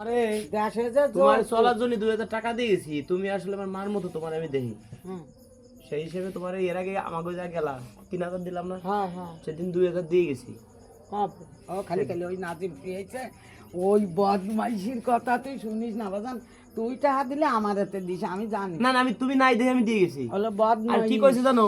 আরে দেশে যে তোমার চলার জন্য দুই হাজার টাকা দিয়েছি তুমি আসলে আমার মার মতো তোমার আমি দেখি। সেই হিসেবে তোমার এর আগে আমাকে যা গেলা তিন হাজার দিলাম না। হ্যাঁ হ্যাঁ। সেদিন দুই হাজার দিয়ে গেছি। ও খালি খালি ওই নাজিম পেয়েছে ওই বদমাইশির কথা তুই শুনিস না বাজান। তুই টাকা দিলে আমার হাতে দিস আমি জানি। না না আমি তুমি নাই দেখে আমি দিয়ে গেছি। হলো কি কইছে জানো?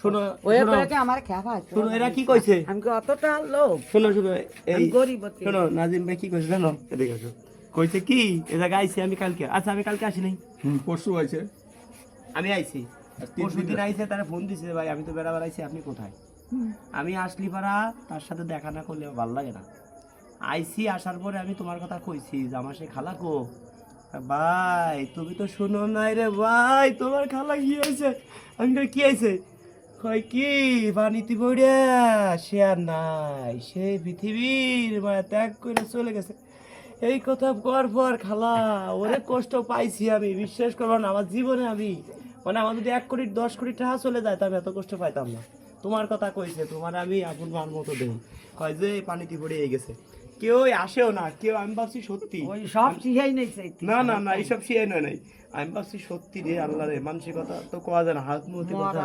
শোনো ওই শোনো, আমার খেপা শোনো এরা কি কইছে? আমি অতটা লোক শোনো শোনো এই গরিব শোনো নাজিম ভাই কি কইছে জানো? এদিকে আসো। কইছে কি? এ জায়গায় আইছি আমি কালকে। আচ্ছা আমি কালকে আসি নাই। পরশু হয়েছে আমি আইছি। পরশু দিন আইছে তারা ফোন দিছে ভাই আমি তো বেড়া বেড়াইছি আপনি কোথায়? আমি আসলি পারা তার সাথে দেখা না করলে ভালো লাগে না। আইসি আসার পরে আমি তোমার কথা কইছি যে আমার সে খালা কো? ভাই তুমি তো শুনো নাই রে ভাই তোমার খালা কি হয়েছে? আমি কি হয়েছে? কয় কি বানিতি পড়ে সে আর নাই সে পৃথিবীর মায়া ত্যাগ করে চলে গেছে। এই কথা পর পর খালা, ওরে কষ্ট পাইছি আমি, বিশ্বাস করব না, আমার জীবনে আমি মানে আমার যদি এক কোটি, দশ কোটি টাকা চলে যায় আমি এত কষ্ট পাইতাম না। তোমার কথা কইছে, তোমার আমি আপন মার মতো দেই কয় যে, পানিতে পড়ে গেছে। কেউ আসেও না কেউ আমি ভাবছি সত্যি। ওই সব শিখাই নেই না না না এইসব শিয়াই নয় নাই। আমি ভাবছি সত্যি রে আল্লাহ রে মানসিকতা তো কোয়া যায় না হাত মুহূর্তে কথা।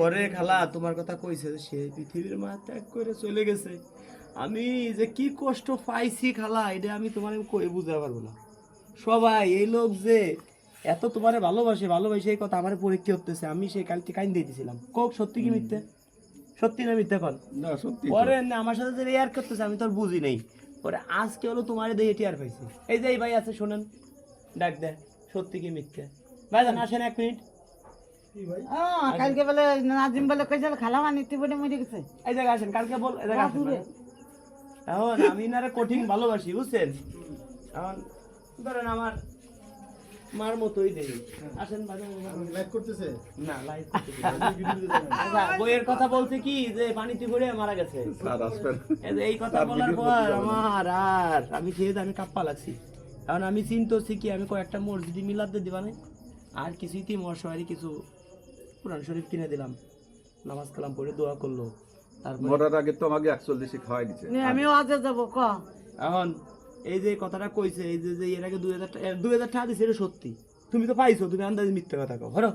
পরে খালা তোমার কথা কইছে সে পৃথিবীর মা ত্যাগ করে চলে গেছে। আমি যে কি কষ্ট পাইছি খালা এটা আমি তোমার কই বুঝতে পারব না। সবাই এই লোক যে এত তোমারে ভালোবাসে ভালোবাসে এই কথা আমার পরীক্ষা করতেছে আমি সেই কালকে কাইন দিয়ে দিয়েছিলাম কোক সত্যি কি মিথ্যে? সত্যি না মিথ্যে কন? না সত্যি পরে না আমার সাথে যে রেয়ার করতেছে আমি তো আর বুঝি নাই। পরে আজকে হলো তোমার দেখে টিয়ার পাইছি। এই যে এই ভাই আছে শোনেন। ডাক দে সত্যি কি মিথ্যে? ভাই জান আসেন এক মিনিট। আহ, কালকে বলে নাজিম বলে কইছিল খালা বানিতে বলে মরে গেছে। এই জায়গায় আসেন কালকে বল এই জায়গায় আসেন এখন আমি নারে কঠিন ভালোবাসি বুঝছেন? এখন ধরেন আমার মার মতোই দেখি আসেন বাজার লাইক করতেছে? না লাইভ আচ্ছা বইয়ের কথা বলছে কি? যে পানিতে পড়ে মারা গেছে। স্যার আসবেন। এই কথা বলার পর আমার আর আমি খেয়ে আমি কাপ্পা লাগছি। কারণ আমি চিনতেছি কি আমি কয়েকটা মসজিদে মিলাতে দিবা না আর কিছুই মশারি কিছু কোরআন শরীফ কিনে দিলাম। নামাজ কালাম পড়ে দোয়া করল। তারপরে মরার আগে তো আমাকে একচল্লিশে খাওয়াই দিচ্ছে নে, আমি অজে যাব ক। এখন এই যে কথাটা কইছে এই যে এর আগে দুই হাজার দুই হাজার টাকা দিছে এটা সত্যি। তুমি তো পাইছো তুমি আন্দাজে মিথ্যে কথা কো হরো।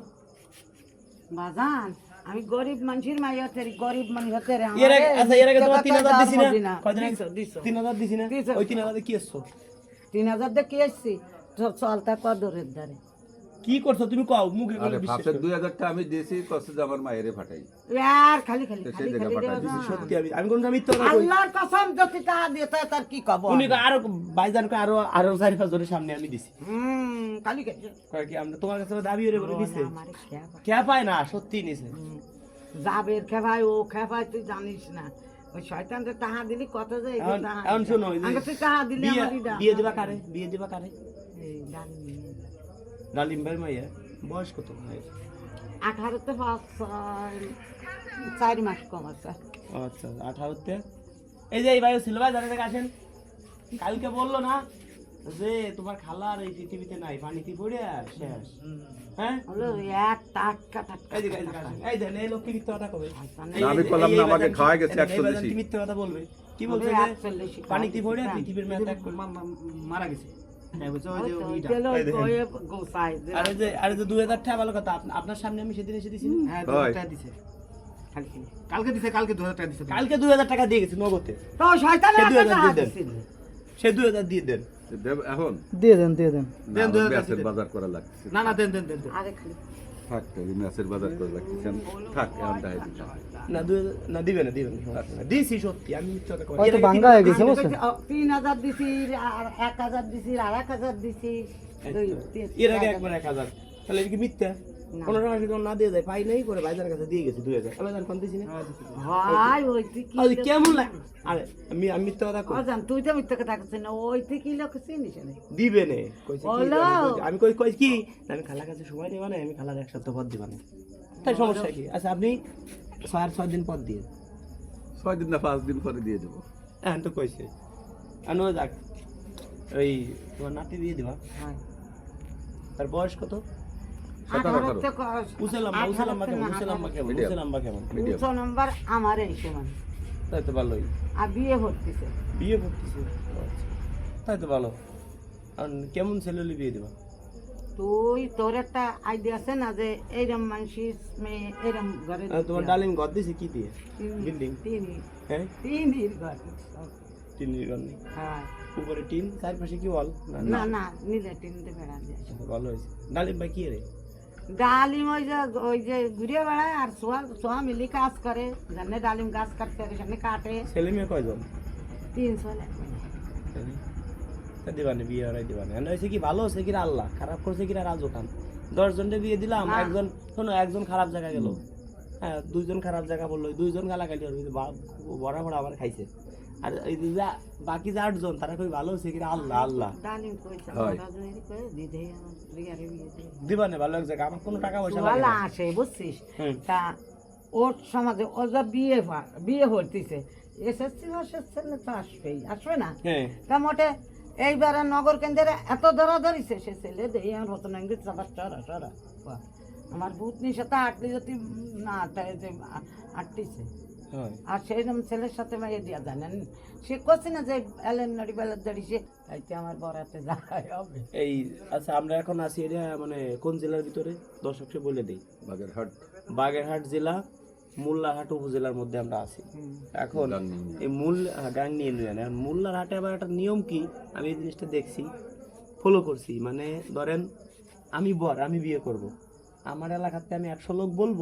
বাজান আমি গরিব মানুষের মাই হতে গরিব মানুষ হতে রে এর আগে আচ্ছা এর আগে তোমার তিন হাজার দিছি না? কয়দিন আগে? দিছো না? ওই তিন হাজার কি এসছো? তিন হাজার দিয়ে কি আসছি চলতা কদরের দ্বারে। কি করছ তুমি কও মুখে করে বিশ্বাস ফাঁসের করো। দুই হাজার টাকা আমি দিয়েছি কষ্ট যে আমার মায়েরে ফাটাই আর খালি খালি খালি সেই জায়গা খালি পাঠাই। দিছি, সত্যি আমি আমি কোন কথা কই। আল্লাহর কসম যদি টাকা দিয়ে তাই তার কি কব উনি কয় আরও বাইজান কয় আরও আরও চারি পাঁচ জনের সামনে আমি দিছি। হুম খালি খালি। কয় কি আমরা তোমার কাছে দাবি করে বলে দিছে? কে পায় না? সত্যি নিছে। জাবের খেভাই ও খেভাই তুই জানিস না। ওই শয়তানকে টাহা দিলি কত যে এই যে এখন। শোনো ওই তুই টাহা দিলি বিয়ে দিবা কারে? বিয়ে দিবা কারে? যা। ডালিম ভাই মাইয়া বয়স কত মায়ের? আঠারোতে পাঁচ চার মাস কম আছে। আচ্ছা আঠারোতে? এই যে এই ভাই ছিল ভাই জানা থেকে আসেন। কালকে বলল না যে তোমার খালার এই পৃথিবীতে নাই পানিতে পড়ে আর শেষ। হ্যাঁ? হলো এক টাটকা টাটকা এই যে এই যে এই দেন এই কথা কবে? আমি বললাম না, আমাকে গেছে মিথ্যে কথা বলবে? কি একচল্লিশই পানিতে পড়ে খাওয়াই পৃথিবীর মেয়ে মারা গেছে। আপ- আপনার সামনে আমি সেদিন এসে দিছি। হ্যাঁ দিছে। কালকে দিছে কালকে দু হাজার টাকা দিছে। কালকে দুই হাজার টাকা দিয়ে গেছি নগদে। তো সে দু হাজার দিয়ে দেন। এখন? দিয়ে দেন দিয়ে দেন। দেন, দু হাজার বাজার করা লাগছে না না দেন দেন দেন দেন। আরে খালি। থাক তাহলে ম্যাচের বাজার করে লাগছে থাক এখন তাই দিতাম না না দিবে না দিবে না। সমস্যা দিছি সত্যি আমি। হয়তো ভাঙ্গা হয়ে গেছে বুঝছেন? তিন হাজার দিছি আর এক হাজার দিছি আর এক হাজার দিছি। এর আগে একবার এক হাজার। তাহলে কি মিথ্যা? না। কোনো সময় না দিয়ে যায় পাই নাই করে ভাইজানের কাছে দিয়ে গেছি দুই হাজার। আমি জান কোন দিছি না? ভাই ওই তুই কি কেমন লাগে আরে আমি আমি মিথ্যা কথা কই? তুই তো মিথ্যে কথা করছিস না ওই তুই কি লোক চিনিস না? দিবে নে। কইছে। আমি কই কই কি আমি খালার কাছে সময় নেবা না আমি খালার এক সপ্তাহ পর দিবা না। তাই সমস্যা কি? আচ্ছা আপনি ছয় ছয় দিন পর দিয়ে। ছয় দিন না পাঁচ দিন পরে দিয়ে দেবো। হ্যাঁ তো কইছে। আনো যাক ওই তোমার নাতি দিয়ে দিবা। হয়। তার বয়স কত? নাম্বার আমার তাই তো ভালোই। আর বিয়ে ভর্তিছে বিয়ে করতেছে। তাই তো ভালো। আর কেমন ছেলে বিয়ে দেবা? তুই তোর একটা আইডিয়া আছে না যে এইরম মানুষের মেয়ে এরম ঘরে তোমার ডালিম ঘর দিছে কি দিয়ে? তিন- বিল্ডিং তিন হ্যাঁ? তিন ঘর টিন ঘর নেই? হ্যাঁ। উপরে টিন চারপাশে কি ওয়াল? না না? নিলে টিনতে বেড়া দিয়ে ভালো হয়েছে। ডালিম ভাই কি রে? ডালিম ওই যে ওই যে ঘুরে বেড়ায় আর সোয়া সোয়া মিলি কাজ করে। যেখানে ডালিম গাছ কাটতে হবে সেখানে কাটে। ছেলে মেয়ে কয়জন? তিনশো তা দিবানে বিয়ে হারাই দিবানে। এনে হয়েছে কি ভালো হয়েছে কিনা আল্লাহ? খারাপ করছে কিনা রাজু খান দশ জনকে বিয়ে দিলাম একজন শোনো একজন খারাপ জায়গা গেল। হ্যাঁ দুইজন খারাপ জায়গা বলল দুইজন গালাগালি কিন্তু বা- বড়া বড়া আবার খাইছে। আর এই যে বাকি যে আটজন তারা কই ভালো কিনা? আল্লাহ আল্লাহ। ভালো জায়গা আমার কোনো টাকা পয়সা না। আসে বুঝছিস? তা ওর সমাজে ও যা বিয়ে বিয়ে হইতেছে এসএসসি তো আসবেই আসবে না। হ্যাঁ। তা মোটে এইবারে নগর কেন্দ্রে এত ধরা ধরিছে সে ছেলে দেই আমার রতন ইংরেজ সবার সরা সরা। আমার ভূত নিশাতে আটলি যদি না যে আটটিছে। আর সেইরকম ছেলের সাথে মাইয়ে দিয়া জানেন সে করছে না যে এলেন নাড়ি বেলার দাড়ি সে তাইতে আমার বরাতে যায় হবে। এই আচ্ছা আমরা এখন আছি এটা মানে কোন জেলার ভিতরে? দর্শককে বলে দিই। বাগেরহাট। বাগেরহাট জেলা মোল্লারহাট উপজেলার মধ্যে আমরা আছি। এখন এই মূল গাংনি ইউনিয়ন এখন মোল্লার হাটে আবার একটা নিয়ম কি? আমি এই জিনিসটা দেখছি ফলো করছি। মানে ধরেন আমি বর আমি বিয়ে করব। আমার এলাকাতে আমি একশো লোক বলব।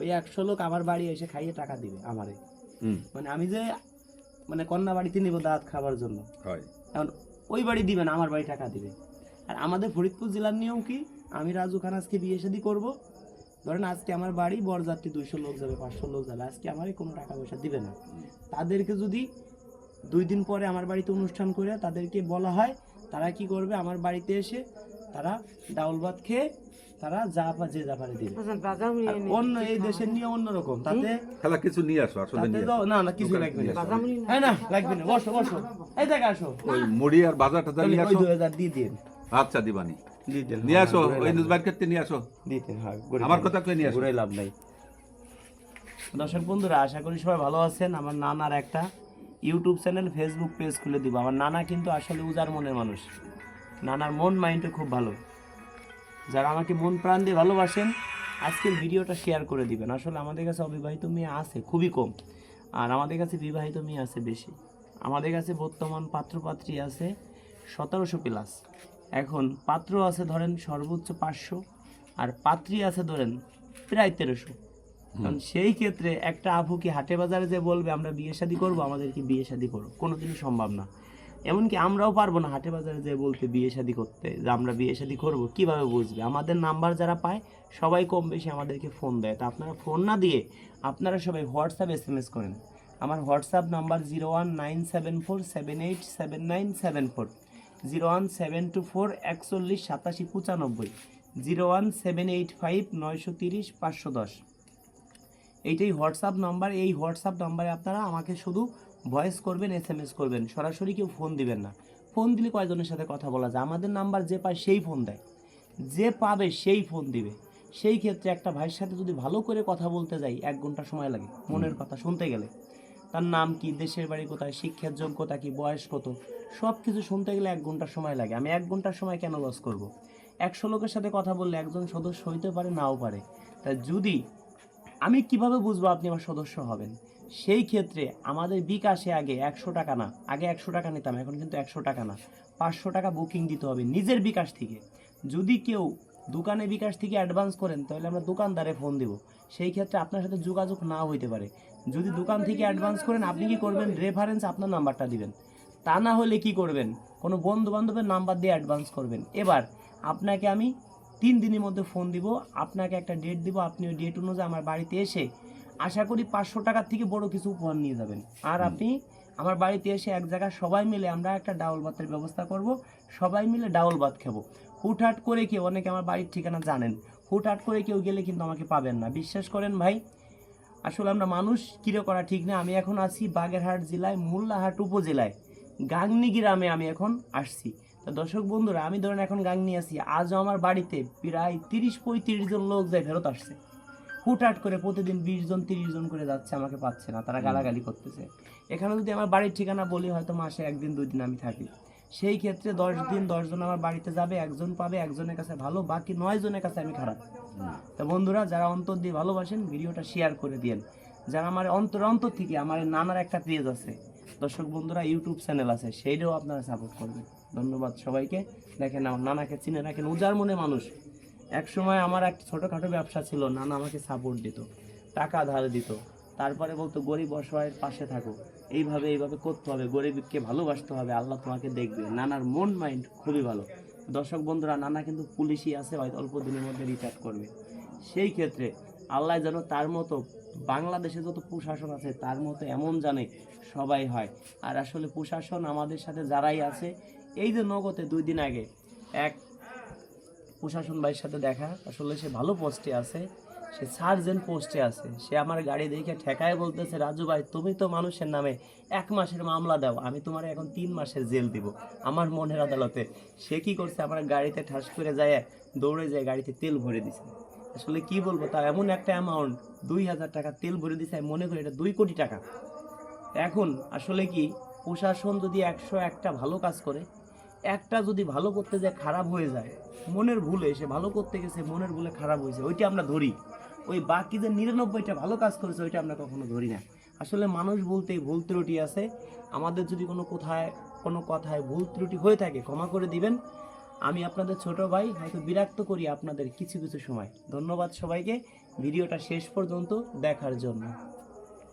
ওই একশো লোক আমার বাড়ি এসে খাইয়ে টাকা দিবে আমারে। মানে আমি যে মানে কন্যা বাড়িতে নিব দাঁত খাবার জন্য। এখন ওই বাড়ি দিবে না আমার বাড়ি টাকা দিবে। আর আমাদের ফরিদপুর জেলার নিয়ম কি? আমি রাজু খান আজকে বিয়ে শাদি করব। ধরেন আজকে আমার বাড়ি বরযাত্রী দুইশো লোক যাবে পাঁচশো লোক যাবে। আজকে আমারই কোনো টাকা পয়সা দিবে না। তাদেরকে যদি দুই দিন পরে আমার বাড়িতে অনুষ্ঠান করে তাদেরকে বলা হয় তারা কি করবে? আমার বাড়িতে এসে তারা ডাউল ভাত খেয়ে তারা যা যে যা পারে দিবে। নে। অন্য এই দেশের নিয়ে অন্যরকম তাতে খালা কিছু নিয়ে আসো আসলে নিয়ে না না কিছু লাগবে না। হ্যাঁ না লাগবে না। বসো বসো। এই জায়গায় আসো। ওই মুড়ি আর বাজার টাজার নিয়ে আসো। দুই হাজার দিয়ে দিন। আচ্ছা দিবানি। নিয়ে আসো হ্যাঁ, ওই নিউজ মার্কেটে নিয়ে আসো। দিতেন হ্যাঁ আমার কথা কই নিয়ে আসো? ঘুরে লাভ নাই। দর্শক বন্ধুরা আশা করি সবাই ভালো আছেন। আমার নানার একটা ইউটিউব চ্যানেল ফেসবুক পেজ খুলে দিব। আমার নানা কিন্তু আসলে উজার মনের মানুষ। নানার মন মাইন্ডও খুব ভালো। যারা আমাকে মন প্রাণ দিয়ে ভালোবাসেন আজকের ভিডিওটা শেয়ার করে দিবেন। আসলে আমাদের কাছে অবিবাহিত মেয়ে আছে খুবই কম। আর আমাদের কাছে বিবাহিত মেয়ে আছে বেশি। আমাদের কাছে বর্তমান পাত্রপাত্রী আছে সতেরোশো প্লাস এখন পাত্র আছে ধরেন সর্বোচ্চ পাঁচশো আর পাত্রী আছে ধরেন প্রায় তেরোশো। কারণ সেই ক্ষেত্রে একটা আপু কি হাটে বাজারে যে বলবে আমরা বিয়ে শাদি করব আমাদেরকে বিয়ে শাদি করো কোনোদিনই সম্ভব না। এমনকি আমরাও পারব না হাটে বাজারে যে বলতে বিয়ে শাদি করতে, যে আমরা বিয়ে শাদি করব, কীভাবে বুঝবে? আমাদের নাম্বার যারা পায়, সবাই কম বেশি আমাদেরকে ফোন দেয়। তা আপনারা ফোন না দিয়ে আপনারা সবাই হোয়াটসঅ্যাপ এস এম এস করেন। আমার WhatsApp number zero one nine seven four seven eight seven nine seven four zero one seven two four একচল্লিশ, সাতাশি, পঁচানব্বই zero one seven eight five নয়শো তিরিশ, পাঁচশো দশ। এইটাই হোয়াটসঅ্যাপ নাম্বার এই হোয়াটসঅ্যাপ নাম্বারে আপনারা আমাকে শুধু ভয়েস করবেন এস এম এস করবেন সরাসরি কেউ ফোন দিবেন না। ফোন দিলে কয়জনের সাথে কথা বলা যায়? আমাদের নাম্বার যে পায় সেই ফোন দেয়। যে পাবে সেই ফোন দিবে। সেই ক্ষেত্রে একটা ভাইয়ের সাথে যদি ভালো করে কথা বলতে যাই এক ঘণ্টা সময় লাগে মনের কথা শুনতে গেলে। তার নাম কি দেশের বাড়ি কোথায় শিক্ষার যোগ্যতা কি বয়স কত? সব কিছু শুনতে গেলে এক ঘণ্টা সময় লাগে। আমি এক ঘণ্টার সময় কেন লস করব? একশো লোকের সাথে কথা বললে একজন সদস্য হইতে পারে নাও পারে। তা যদি আমি কীভাবে বুঝব আপনি আমার সদস্য হবেন? সেই ক্ষেত্রে আমাদের বিকাশে আগে একশো টাকা না, আগে একশো টাকা নিতাম, এখন কিন্তু একশো টাকা না। পাঁচশো টাকা বুকিং দিতে হবে নিজের বিকাশ থেকে। যদি কেউ দোকানে বিকাশ থেকে অ্যাডভান্স করেন, তাহলে আমরা দোকানদারে ফোন দেব। সেই ক্ষেত্রে আপনার সাথে যোগাযোগ না হইতে পারে। যদি দোকান থেকে অ্যাডভান্স করেন, আপনি কি করবেন? রেফারেন্স আপনার নাম্বারটা দিবেন। তা না হলে কি করবেন? কোনো বন্ধু বান্ধবের নাম্বার দিয়ে অ্যাডভান্স করবেন। এবার আপনাকে আমি তিন দিনের মধ্যে ফোন দিব, আপনাকে একটা ডেট দিব, আপনি ওই ডেট অনুযায়ী আমার বাড়িতে এসে আশা করি পাঁচশো টাকার থেকে বড় কিছু উপহার নিয়ে যাবেন। আর আপনি আমার বাড়িতে এসে এক জায়গায় সবাই মিলে আমরা একটা ডাউল ভাতের ব্যবস্থা করব। সবাই মিলে ডাউল ভাত খাব। হুটহাট করে কেউ অনেকে আমার বাড়ির ঠিকানা জানেন হুটহাট করে কেউ গেলে কিন্তু আমাকে পাবেন না। বিশ্বাস করেন ভাই আসলে আমরা মানুষ কিরে করা ঠিক না? আমি এখন আছি বাগেরহাট জেলায় মোল্লাহাট উপজেলায়। গাংনি গ্রামে আমি এখন আসছি। তো দর্শক বন্ধুরা আমি ধরেন এখন গাংনি আছি। আজও আমার বাড়িতে প্রায় তিরিশ পঁয়ত্রিশ জন লোক যায় ফেরত আসছে। হুটহাট করে প্রতিদিন বিশ জন তিরিশ জন করে যাচ্ছে আমাকে পাচ্ছে না তারা গালাগালি করতেছে। এখানে যদি আমার বাড়ির ঠিকানা বলি হয়তো মাসে একদিন দুই দিন আমি থাকি। সেই ক্ষেত্রে দশ দিন দশজন আমার বাড়িতে যাবে একজন পাবে একজনের কাছে ভালো বাকি নয় জনের কাছে আমি খারাপ। তো বন্ধুরা যারা অন্তর দিয়ে ভালোবাসেন ভিডিওটা শেয়ার করে দিয়েন। যারা আমার অন্তর অন্তর থেকে আমার নানার একটা পেজ আছে দর্শক বন্ধুরা ইউটিউব চ্যানেল আছে সেইটাও আপনারা সাপোর্ট করবেন। ধন্যবাদ সবাইকে। দেখেন আমার নানাকে চিনে রাখেন উজার মনে মানুষ। এক সময় আমার একটা ছোটোখাটো ব্যবসা ছিল, নানা আমাকে সাপোর্ট দিত, টাকা ধার দিত। তারপরে বলতো, গরিব অসহায়ের পাশে থাকো। এইভাবে এইভাবে করতে হবে। গরিবকে ভালোবাসতে হবে। আল্লাহ তোমাকে দেখবে। নানার মন মাইন্ড খুবই ভালো। দর্শক বন্ধুরা, নানা কিন্তু পুলিশই আছে, হয়তো অল্প দিনের মধ্যে রিটায়ার করবে। সেই ক্ষেত্রে আল্লাহ যেন তার মতো, বাংলাদেশে যত প্রশাসন আছে, তার মতো এমন জানে সবাই হয়। আর আসলে প্রশাসন আমাদের সাথে যারাই আছে, এই যে নগদে দুই দিন আগে এক প্রশাসন ভাইয়ের সাথে দেখা। আসলে সে ভালো পোস্টে আছে। সে সার্জেন্ট পোস্টে আছে। সে আমার গাড়ি দেখে ঠেকায় বলতেছে, রাজু ভাই, তুমি তো মানুষের নামে এক মাসের মামলা দাও, আমি তোমার এখন তিন মাসের জেল দিব। আমার মনের আদালতে সে কি করছে, আমার গাড়িতে ঠাস করে যায়, দৌড়ে যায়, গাড়িতে তেল ভরে দিছে। আসলে কি বলব তা এমন একটা অ্যামাউন্ট দুই হাজার টাকা তেল ভরে দিছে, আমি মনে করি এটা দুই কোটি টাকা। এখন আসলে কি, প্রশাসন যদি একশো একটা ভালো কাজ করে একটা যদি ভালো করতে যায়, খারাপ হয়ে যায়, মনের ভুলে সে ভালো করতে গেছে, মনের ভুলে খারাপ হয়েছে, ওইটা আমরা ধরি। ওই বাকি যে নিরানব্বইটা ভালো কাজ করেছে, ওইটা আমরা কখনো ধরি না। আসলে মানুষ বলতেই ভুল ত্রুটি আছে। আমাদের যদি কোনো কোথায়, কোনো কথায় ভুল ত্রুটি হয়ে থাকে, ক্ষমা করে দিবেন। আমি আপনাদের ছোট ভাই, হয়তো বিরক্ত করি আপনাদের কিছু কিছু সময়। ধন্যবাদ সবাইকে। ভিডিওটা শেষ পর্যন্ত দেখার জন্য।